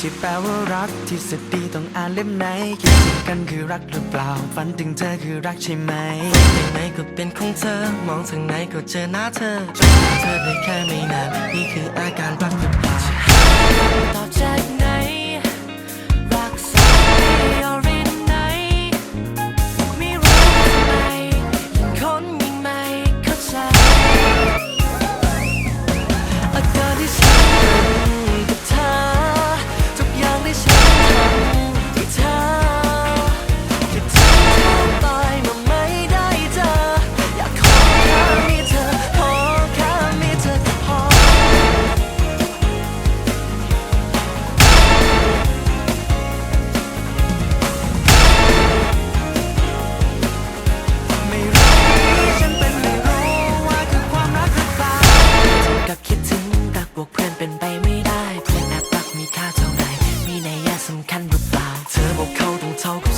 ที่แปลว่ารักที่สุดดีต้องอ่านเล่มไหนคิดถึงกันคือรักหรือเปล่า ฝันถึงเธอคือรักใช่ไหมยังไงก็เป็นของเธอ มองทางไหนก็เจอหน้าเธอจนเธอได้แค่ไม่นานนี่คืออาการรัก บวกเพื่อนเป็นไปไม่ได้ เพื่อนแอบรักมีค่าเท่าไหร่มีในัยยสำคัญหรือเปล่า เธอบอกเขาต้องเท่า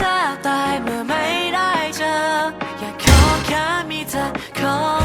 ถ้าตายเมื่อไม่ได้เจอ อยากขอแค่มีเธอขอ